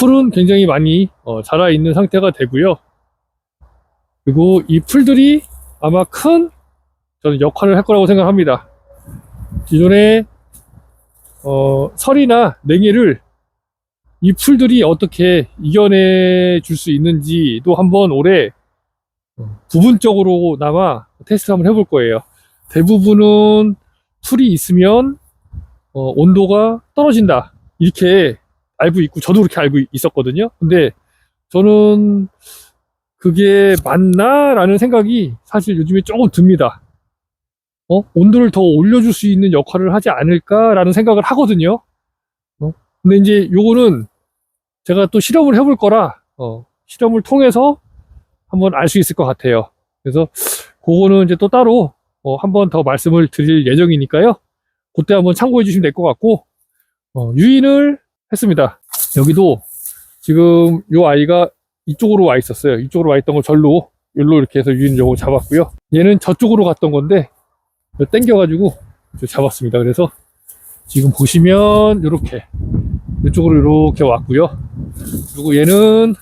풀은 굉장히 많이 어, 자라 있는 상태가 되고요. 그리고 이 풀들이 아마 큰 저는 역할을 할 거라고 생각합니다. 기존에 어, 설이나 냉해를 이 풀들이 어떻게 이겨내 줄 수 있는지도 한번 올해 어, 부분적으로나마 테스트 한번 해볼 거예요. 대부분은 풀이 있으면 어, 온도가 떨어진다 이렇게 알고 있고 저도 그렇게 알고 있었거든요. 근데 저는 그게 맞나라는 생각이 사실 요즘에 조금 듭니다. 어? 온도를 더 올려줄 수 있는 역할을 하지 않을까라는 생각을 하거든요. 어? 근데 이제 요거는 제가 또 실험을 해볼 거라, 어, 실험을 통해서 한번 알 수 있을 것 같아요. 그래서 그거는 이제 또 따로 어, 한번 더 말씀을 드릴 예정이니까요. 그때 한번 참고해 주시면 될 것 같고, 어, 유인을 했습니다. 여기도 지금 요 아이가 이쪽으로 와 있었어요. 이쪽으로 와 있던 걸 절로, 여기로 이렇게 해서 유인 요거 잡았고요. 얘는 저쪽으로 갔던 건데, 땡겨가지고 잡았습니다. 그래서 지금 보시면 이렇게 이쪽으로 이렇게 왔고요. 그리고 얘는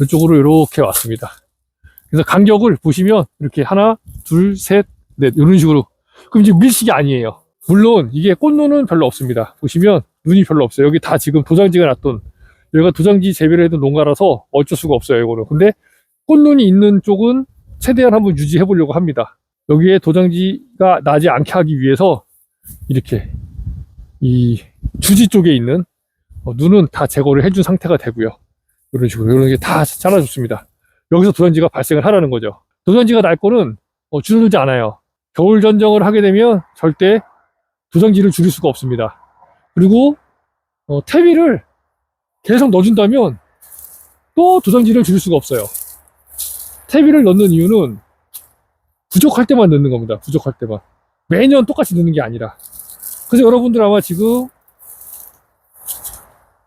이쪽으로 이렇게 왔습니다. 그래서 간격을 보시면 이렇게 하나, 둘, 셋, 넷 이런 식으로 그럼 이제 밀식이 아니에요. 물론 이게 꽃눈은 별로 없습니다. 보시면 눈이 별로 없어요. 여기 다 지금 도장지가 놨던 여기가 도장지 재배를 해둔 농가라서 어쩔 수가 없어요. 이거는. 근데 꽃눈이 있는 쪽은 최대한 한번 유지해 보려고 합니다. 여기에 도장지가 나지 않게 하기 위해서 이렇게 이 주지 쪽에 있는 어, 눈은 다 제거를 해준 상태가 되고요. 이런 식으로 이런 게 다 잘라줬습니다. 여기서 도장지가 발생을 하라는 거죠. 도장지가 날 거는 어, 줄어들지 않아요. 겨울 전정을 하게 되면 절대 도장지를 줄일 수가 없습니다. 그리고 어, 태비를 계속 넣어준다면 또 도장지를 줄일 수가 없어요. 태비를 넣는 이유는 부족할 때만 넣는 겁니다. 부족할 때만. 매년 똑같이 넣는 게 아니라. 그래서 여러분들 아마 지금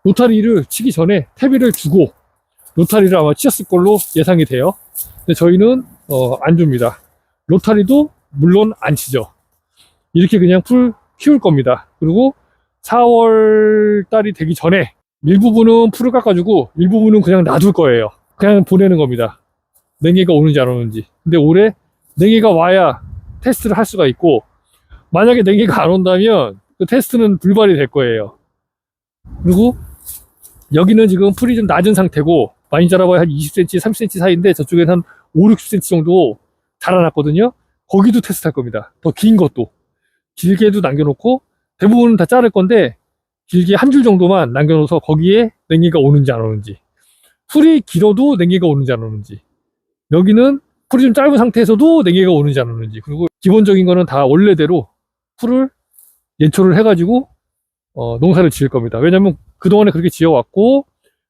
로타리를 치기 전에 태비를 주고 로타리를 아마 치셨을 걸로 예상이 돼요. 근데 저희는 어, 안 줍니다. 로타리도 물론 안 치죠. 이렇게 그냥 풀 키울 겁니다. 그리고 4월 달이 되기 전에 일부분은 풀을 깎아주고 일부분은 그냥 놔둘 거예요. 그냥 보내는 겁니다. 냉해가 오는지 안 오는지. 근데 올해 냉해가 와야 테스트를 할 수가 있고 만약에 냉해가 안 온다면 그 테스트는 불발이 될 거예요. 그리고 여기는 지금 풀이 좀 낮은 상태고 많이 자라봐야 한 20cm, 30cm 사이인데 저쪽에는 한 5, 60cm 정도 자라났거든요. 거기도 테스트 할 겁니다. 더 긴 것도. 길게도 남겨놓고 대부분은 다 자를 건데 길게 한 줄 정도만 남겨놓아서 거기에 냉해가 오는지 안 오는지 풀이 길어도 냉해가 오는지 안 오는지 여기는 풀이 좀 짧은 상태에서도 냉해가 오는지 안 오는지 그리고 기본적인 거는 다 원래대로 풀을 예초를 해가지고 어, 농사를 지을 겁니다. 왜냐면 그동안에 그렇게 지어왔고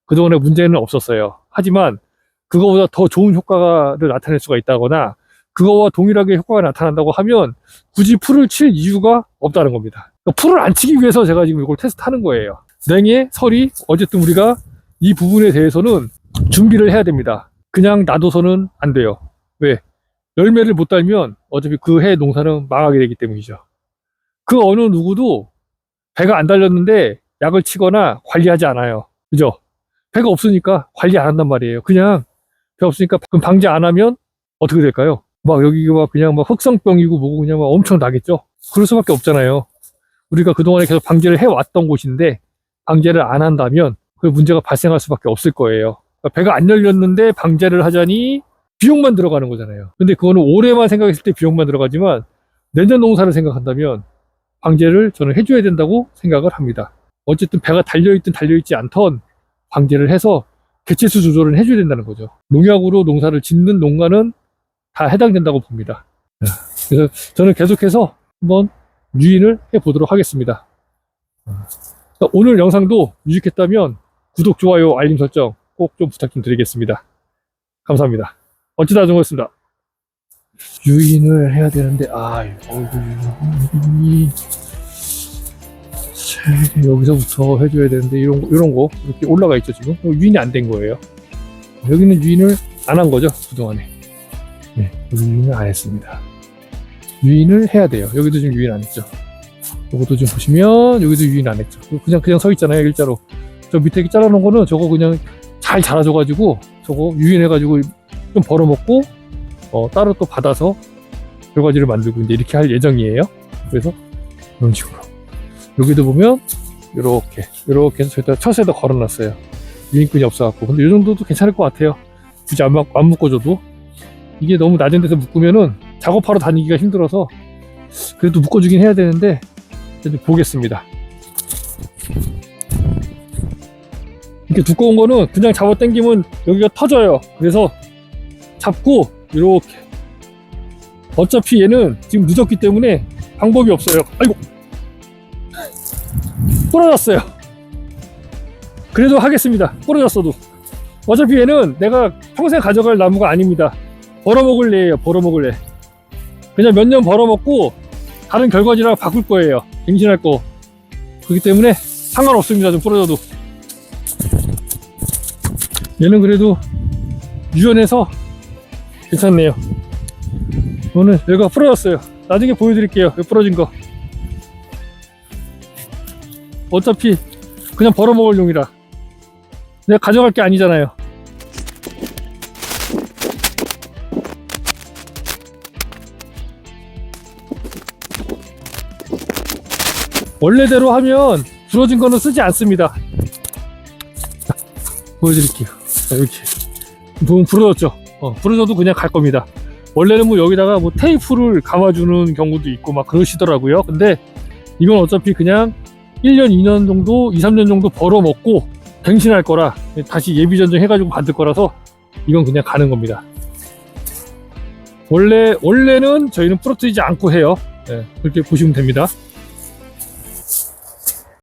그동안에 문제는 없었어요. 하지만 그거보다 더 좋은 효과를 나타낼 수가 있다거나 그거와 동일하게 효과가 나타난다고 하면 굳이 풀을 칠 이유가 없다는 겁니다. 그러니까 풀을 안 치기 위해서 제가 지금 이걸 테스트 하는 거예요. 냉해, 설이 어쨌든 우리가 이 부분에 대해서는 준비를 해야 됩니다. 그냥 놔둬서는 안 돼요. 왜? 열매를 못 달면 어차피 그 해 농사는 망하게 되기 때문이죠. 그 어느 누구도 배가 안 달렸는데 약을 치거나 관리하지 않아요. 그죠? 배가 없으니까 관리 안 한단 말이에요. 그냥 배 없으니까 방제 안 하면 어떻게 될까요? 막 여기가 막 그냥 막 흑성병이고 뭐고 그냥 막 엄청 나겠죠? 그럴 수밖에 없잖아요. 우리가 그동안에 계속 방제를 해왔던 곳인데 방제를 안 한다면 그 문제가 발생할 수밖에 없을 거예요. 그러니까 배가 안 열렸는데 방제를 하자니 비용만 들어가는 거잖아요. 근데 그거는 올해만 생각했을 때 비용만 들어가지만 내년 농사를 생각한다면 방제를 저는 해줘야 된다고 생각을 합니다. 어쨌든 배가 달려있든 달려있지 않던 방제를 해서 개체수 조절을 해줘야 된다는 거죠. 농약으로 농사를 짓는 농가는 다 해당된다고 봅니다. 그래서 저는 계속해서 한번 유인을 해보도록 하겠습니다. 오늘 영상도 유익했다면 구독, 좋아요, 알림 설정 꼭 좀 부탁 좀 드리겠습니다. 감사합니다. 어찌다 정보였습니다. 유인을 해야 되는데, 아, 어이, 여기서부터 해줘야 되는데, 이런, 거- 이런 거, 이렇게 올라가 있죠, 지금? 이거 유인이 안 된 거예요. 여기는 유인을 안 한 거죠, 그동안에. 네, 유인을 안 했습니다. 유인을 해야 돼요. 여기도 지금 유인 안 했죠. 이것도 좀 보시면, 여기도 유인 안 했죠. 그냥, 그냥 서 있잖아요, 일자로. 저 밑에 잘라놓은 거는 저거 그냥 잘 자라줘가지고 저거 유인해가지고 좀 벌어먹고 어, 따로 또 받아서 결과지를 만들고 이제 이렇게 할 예정이에요. 그래서 이런 식으로 여기도 보면 이렇게 이렇게 해서 저기다 첫에다 걸어놨어요. 유인끈이 없어갖고 근데 이 정도도 괜찮을 것 같아요. 굳이 안, 막- 안 묶어줘도 이게 너무 낮은 데서 묶으면은 작업하러 다니기가 힘들어서 그래도 묶어주긴 해야 되는데 보겠습니다. 이렇게 두꺼운 거는 그냥 잡아 당기면 여기가 터져요. 그래서 잡고 이렇게 어차피 얘는 지금 늦었기 때문에 방법이 없어요. 아이고 부러졌어요. 그래도 하겠습니다. 부러졌어도 어차피 얘는 내가 평생 가져갈 나무가 아닙니다. 벌어먹을 애예요. 벌어먹을 애. 그냥 몇 년 벌어먹고 다른 결과지랑 바꿀 거예요. 갱신할 거. 그렇기 때문에 상관없습니다. 좀 부러져도. 얘는 그래도 유연해서 괜찮네요. 오늘 얘가 부러졌어요. 나중에 보여드릴게요. 여기 부러진 거. 어차피 그냥 벌어먹을 용이라. 내가 가져갈 게 아니잖아요. 원래대로 하면 부러진 거는 쓰지 않습니다. 자, 보여드릴게요. 자, 이렇게. 보면 부러졌죠? 어, 부러져도 그냥 갈 겁니다. 원래는 뭐 여기다가 뭐 테이프를 감아주는 경우도 있고 막 그러시더라고요. 근데 이건 어차피 그냥 1년, 2년 정도, 2, 3년 정도 벌어먹고 갱신할 거라 다시 예비전쟁 해가지고 받을 거라서 이건 그냥 가는 겁니다. 원래, 원래는 저희는 부러뜨리지 않고 해요. 예, 그렇게 보시면 됩니다.